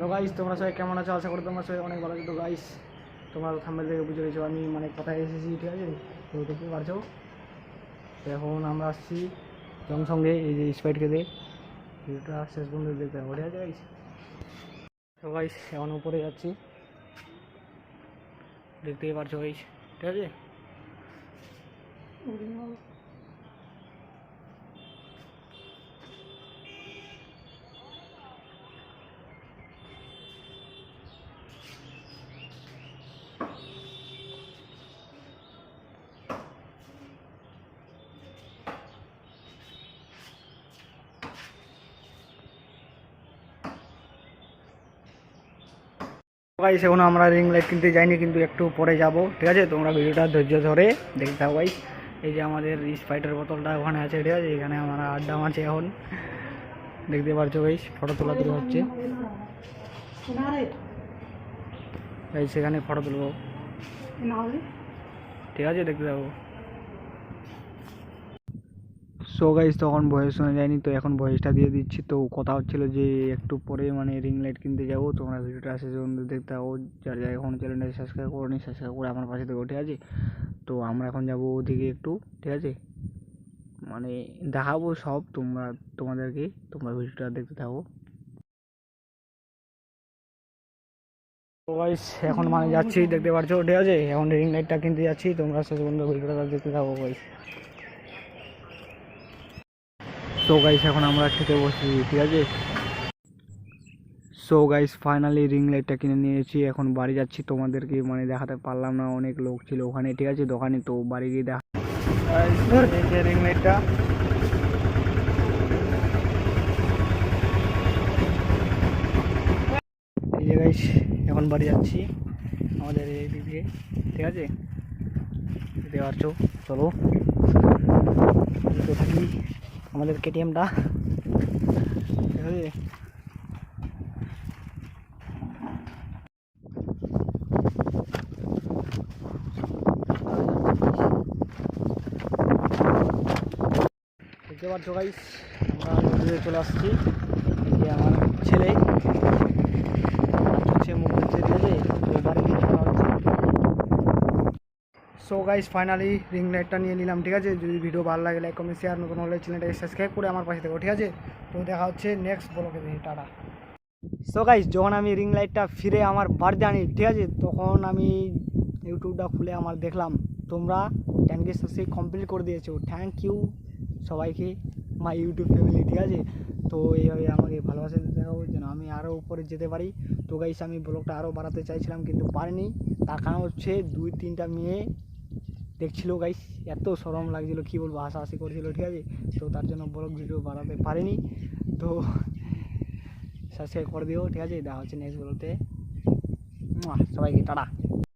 Hello guys তোমরা সবাই কেমন আছো? আশা করি তোমরা সবাই অনেক ভালো আছো। তো গাইস তোমরা থাম্বেল থেকে বুঝে গেছো, আমি মানে কোথায় এসেছি, ঠিক আছে? তো, দেখতে পারছ? এখন আমরা আসছি সঙ্গে এই যে স্পাইট খেতে ভিডিওটা শেষ পর্যন্ত দেখতে হবে, ঠিক আছে গাইস তো গাইস এখন উপরে যাচ্ছি। দেখতেই পারছ গাইস ঠিক আছে? গাইস এখন আমরা রিং লাইট কিনতে যাইনি কিন্তু একটু পরে যাব ঠিক আছে? তোমরা ভিডিওটা ধৈর্য ধরে দেখতে থাকো গাইস এই যে আমাদের স্পাইটার বোতলটা ওখানে আছে ঠিক আছে? এখানে আমরা আড্ডা আছে এখন। দেখতে পারছ গাইস ফটো তোলা তুলে হচ্ছে। গাইস সেখানে ফটো তুলবো। ঠিক আছে দেখতে থাকো। সো গাইস তখন ভয়েস শোনা যায়নি, তো এখন ভয়েসটা দিয়ে দিচ্ছি। তো কথা হচ্ছিল যে, একটু পরে মানে রিং লাইট কিনতে যাব। তোমরা ভিডিওটা শেষ পর্যন্ত দেখতে থাকো। যার যারা এখন চ্যানেলটা সাবস্ক্রাইব করো নি সাবস্ক্রাইব করে আমার পাশে থেকে ঠিক আছে? তো আমরা এখন যাব ওদিকে একটু, ঠিক আছে? মানে দেখাবো সব তোমরা, তোমাদেরকে, তোমরা ভিডিওটা দেখতে থাকো। গাইস এখন মানে যাচ্ছি, দেখতে পারছ ঠিক আছে? এখন রিং লাইটটা কিনতে যাচ্ছি। তোমরা শেষ পর্যন্ত ভিডিওটা দেখতে থাকো গাইস সো গাইস এখন আমরা খেতে বসছি ঠিক আছে সো গাইস ফাইনালি রিং লাইটটা কিনে নিয়েছি এখন বাড়ি যাচ্ছি তোমাদেরকে মানে দেখাতে পারলাম না অনেক লোক ছিল ওখানে ঠিক আছে দোকানে তো বাড়ি গিয়ে দেখা রিং লাইটটা যে গাইস এখন বাড়ি যাচ্ছি আমাদের এই ঠিক আছে পারছ চলো থাকি আমাদের কেটিএমটা। বুঝতে পারছ গাইস আমরা চলে আসছি। আমার ছেলে হচ্ছে মুখ হচ্ছে ঠিক আছে তো বাড়ি গিয়ে চলে আসছি সো গাইস ফাইনালি রিং লাইটটা নিয়ে নিলাম, ঠিক আছে? যদি ভিডিও ভালো লাগে লাইক কমেন্ট শেয়ার নতুন হলে চ্যানেলটাকে সাবস্ক্রাইব করে আমার পাশে থাকো, ঠিক আছে? তো দেখা হচ্ছে নেক্সট ব্লগে দেখি টাটা। সো গাইস যখন আমি রিং লাইটটা ফিরে আমার বাড়িতে আনি, ঠিক আছে? তখন আমি ইউটিউবটা খুলে আমার দেখলাম, তোমরা চ্যানেলকে সাবস্ক্রাইব কমপ্লিট করে দিয়েছ। থ্যাংক ইউ সবাইকে মাই ইউটিউব ফ্যামিলি ঠিক আছে? তো এইভাবে আমাকে ভালোবাসা দিতে হবে, যেন আমি আরও উপরে যেতে পারি। তো গাইস আমি ব্লগটা আরও বাড়াতে চাইছিলাম, কিন্তু পারিনি। তার কারণ হচ্ছে দুই, তিনটা মেয়ে দেখছিল গাইস এত সরম লাগছিল, কী বলব, হাসাহাসি করছিল, ঠিক আছে? তো তার জন্য ব্লগ ভিডিও বাড়াতে পারিনি। তো সাবস্ক্রাইব করে দিও, ঠিক আছে? দেখা হচ্ছে নেক্সট ব্লগতে সবাইকে, টাটা।